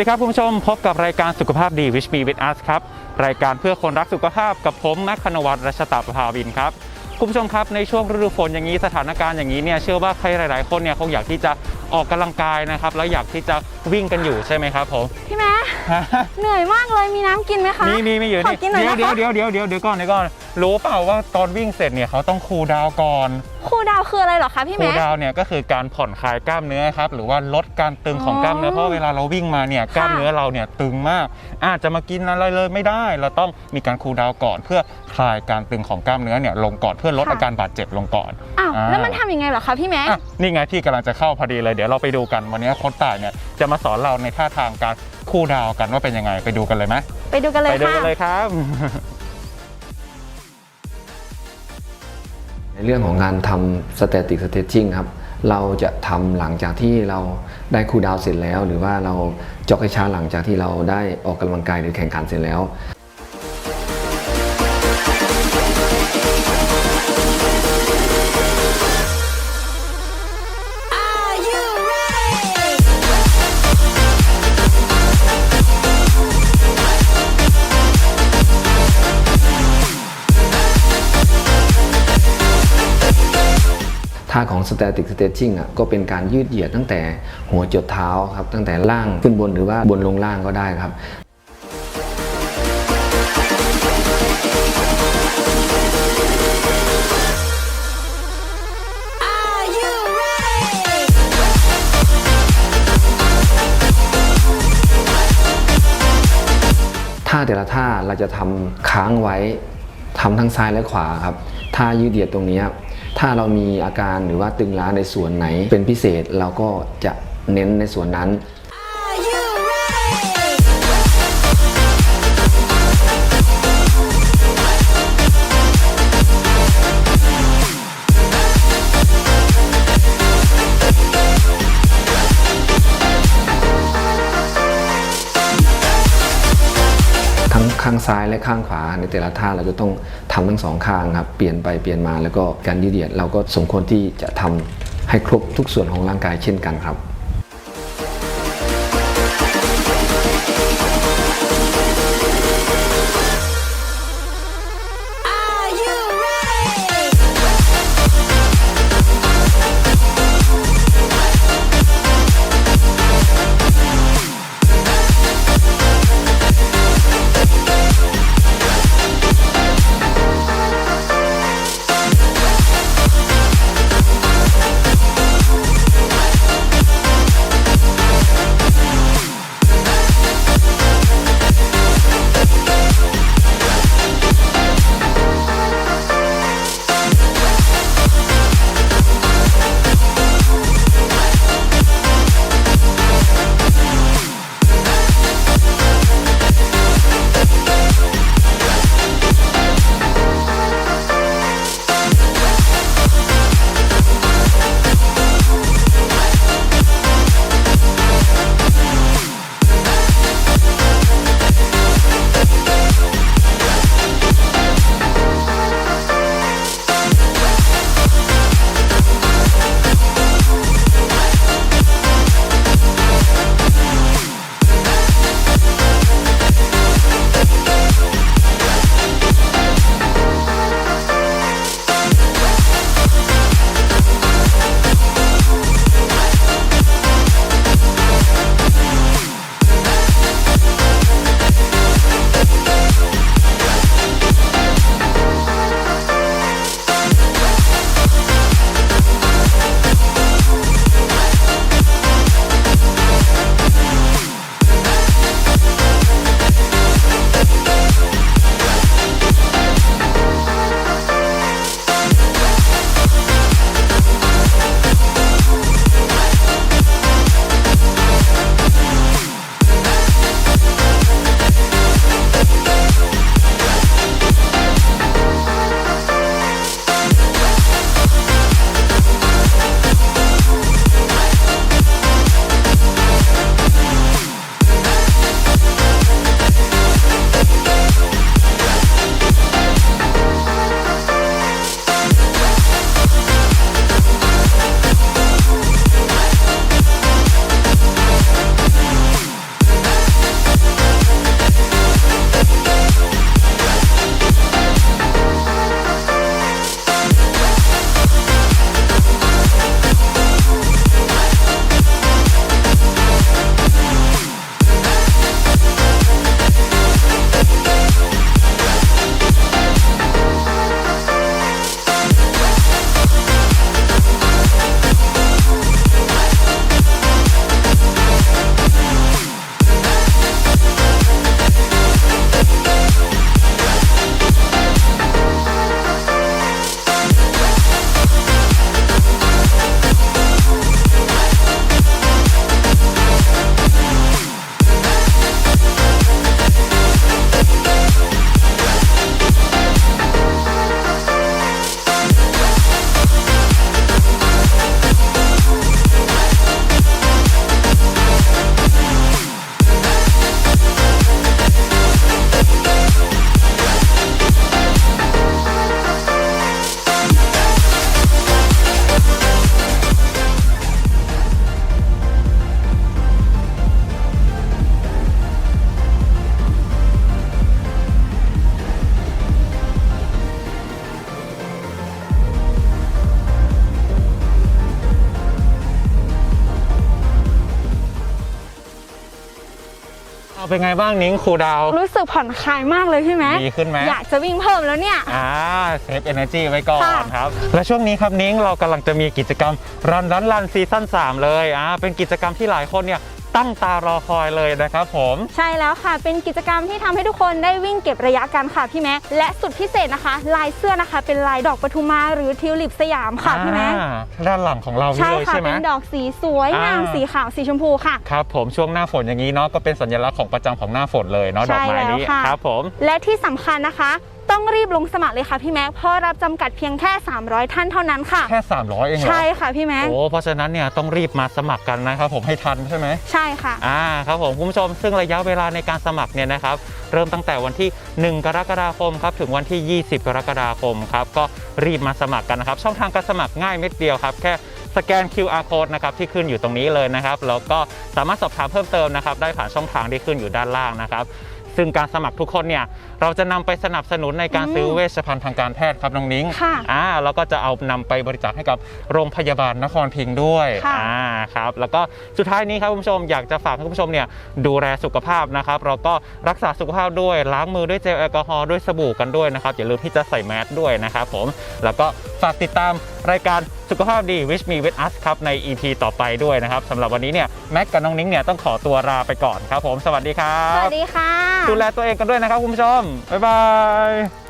ดีครับคุณผู้ชมพบกับรายการสุขภาพดี Wish Me with Us ครับ รายการเพื่อคนรักสุขภาพกับผมแม็กคณวัฒน์รัชตาประภาวินครับคุณผู้ชมครับในช่วงฤดูฝนอย่างนี้สถานการณ์อย่างนี้เนี่ยเชื่อว่าใครหลาย ๆ คนเนี่ยคงอยากที่จะออกกำลังกายนะครับแล้วอยากที่จะวิ่งกันอยู่ใช่ไหมครับผมพี่แม่เหนื่อยมากเลยมีน้ำกินไหมคะมีมีมีอยู่ขอนี่กินหน่อยเดี๋ยวนะคะเดี๋ยวเดี๋ยวเดี๋ยวเดี๋ยวก่อนเดี๋ยวก่อน รู้เปล่าว่าตอนวิ่งเสร็จเนี่ยเขาต้องคูลดาวน์ก่อนครูดาวคืออะไรเหรอคะพี่คูแม่ลดาวน์เนี่ยก็คือการผ่อนคลายกล้ามเนื้อครับหรือว่าลดการตึงของกล้ามเนื้ออ๋อเพราะว่าเวลาเราวิ่งมาเนี่ยกล้ามเนื้อเราเนี่ยตึงมาก อาจจะมากินอะไรเลยไม่ได้ เราต้องมีการคูลดาวน์ก่อน เพื่อคลายการตึงของกล้ามเนื้อเนี่ยลงก่อนเพื่อลดอาการบาดเจ็บลงก่อน อ้าวอ่า แล้วมันทำยังไงเหรอคะพี่แม่อะนี่ไงพี่กำลังจะเข้าพอดีเลยเดี๋ยวเราไปดูกันวันนี้โค้ชต่ายเนี่ยจะมาสอนเราในท่าทางการคูลดาวน์กันว่าเป็นยังไงไปดูกันเลยไหมไปดูกันเลยไปดูค่ะ กันเลยครับ ในเรื่องของการทำสเตติกสเต c ชิ่งครับเราจะทำหลังจากที่เราได้คูลดาวน์เสร็จแล้ว หรือว่าเราจ็อกให้ช้าหลังจากที่เราได้ออกกำลังกายหรือแข่งขันเสร็จแล้ว Static Stretching อะก็เป็นการยืดเหยียดตั้งแต่หัวจดเท้าครับตั้งแต่ล่างขึ้นบนหรือว่าบนลงล่างก็ได้ครับท่าแต่ละท่าเราจะทำค้างไว้ทำทั้งซ้ายและขวาครับท่ายืดเหยียดตรงนี้ ถ้าเรามีอาการหรือว่าตึงล้าในส่วนไหนเป็นพิเศษเราก็จะเน้นในส่วนนั้น ซ้ายและข้างขวาในแต่ละท่าเราจะต้องทำทั้งสองข้างครับเปลี่ยนไปเปลี่ยนมาแล้วก็การยืดเหยียดเราก็สมควรที่จะทำให้ครบทุกส่วนของร่างกายเช่นกันครับ เป็นไงบ้างนิ้งครูดาว รู้สึกผ่อนคลายมากเลยพี่แม็กดีขึ้นไหมอยากจะวิ่งเพิ่มแล้วเนี่ย อ่าเซฟเอเนอร์จีไว้ก่อนค่ะครับ และช่วงนี้ครับนิ้งเรากำลังจะมีกิจกรรมรันรันรันซีซั่น3เลยอ่าเป็นกิจกรรมที่หลายคนเนี่ย ตั้งตารอคอยเลยนะครับผมใช่แล้วค่ะ เป็นกิจกรรมที่ทำให้ทุกคนได้วิ่งเก็บระยะกันค่ะพี่แม็กและสุดพิเศษนะคะ ลายเสื้อนะคะ เป็นลายดอกปทุมมาหรือทิวลิปสยามค่ะพี่แม็กอ่าด้านหลังของเรานี่ใช่เลยค่ะใช่ไหมเป็นดอกสีสวยงามอ่าสีขาวสีชมพูค่ะครับผมช่วงหน้าฝนอย่างนี้เนาะก็เป็นสัญลักษณ์ของประจำของหน้าฝนเลยเนาะดอกไม้นี้ใช่แล้วค่ะครับผมและที่สำคัญนะคะ ต้องรีบลงสมัครเลยค่ะพี่แม็กเพราะรับจำกัดเพียงแค่ 300 ท่านเท่านั้นค่ะ แค่ 300 เองเหรอ ใช่ค่ะพี่แม็ก โอ้ เพราะฉะนั้นเนี่ยต้องรีบมาสมัครกันนะครับผมให้ทันใช่ไหม ใช่ค่ะ อ่าครับผมคุณผู้ชมซึ่งระยะเวลาในการสมัครเนี่ยนะครับเริ่มตั้งแต่วันที่ 1 กรกฎาคมครับถึงวันที่ 20 กรกฎาคมครับก็รีบมาสมัครกันนะครับ ช่องทางการสมัครง่ายเม็ดเดียวครับ แค่สแกน QR code นะครับที่ขึ้นอยู่ตรงนี้เลยนะครับแล้วก็สามารถสอบถามเพิ่มเติมนะครับได้ผ่านช่องทางที่ขึ้นอยู่ด้านล่างนะครับ ซึ่งการสมัครทุกคนเนี่ยเราจะนำไปสนับสนุนในการซื้อเวชภัณฑ์ทางการแพทย์ครับน้องนิ้งค่ะ อ่าแล้วก็จะเอานำไปบริจาคให้กับโรงพยาบาลนครพิงค์ด้วยค่ะอ่าครับแล้วก็สุดท้ายนี้ครับคุณผู้ชมอยากจะฝากให้คุณผู้ชมเนี่ยดูแลสุขภาพนะครับเราก็รักษาสุขภาพด้วยล้างมือด้วยเจลแอลกอฮอล์ด้วยสบู่กันด้วยนะครับอย่าลืมที่จะใส่แมสด้วยนะครับผมแล้วก็ ฝากติดตามรายการสุขภาพดี Wish Me With Us ครับใน EP ต่อไปด้วยนะครับสำหรับวันนี้เนี่ยแม็กกับน้องนิ้งเนี่ยต้องขอตัวลาไปก่อนครับผมสวัสดีครัสบวัสดีค่ะ ดูแลตัวเองกันด้วยนะครับคุณผู้ชมบ๊ายบาย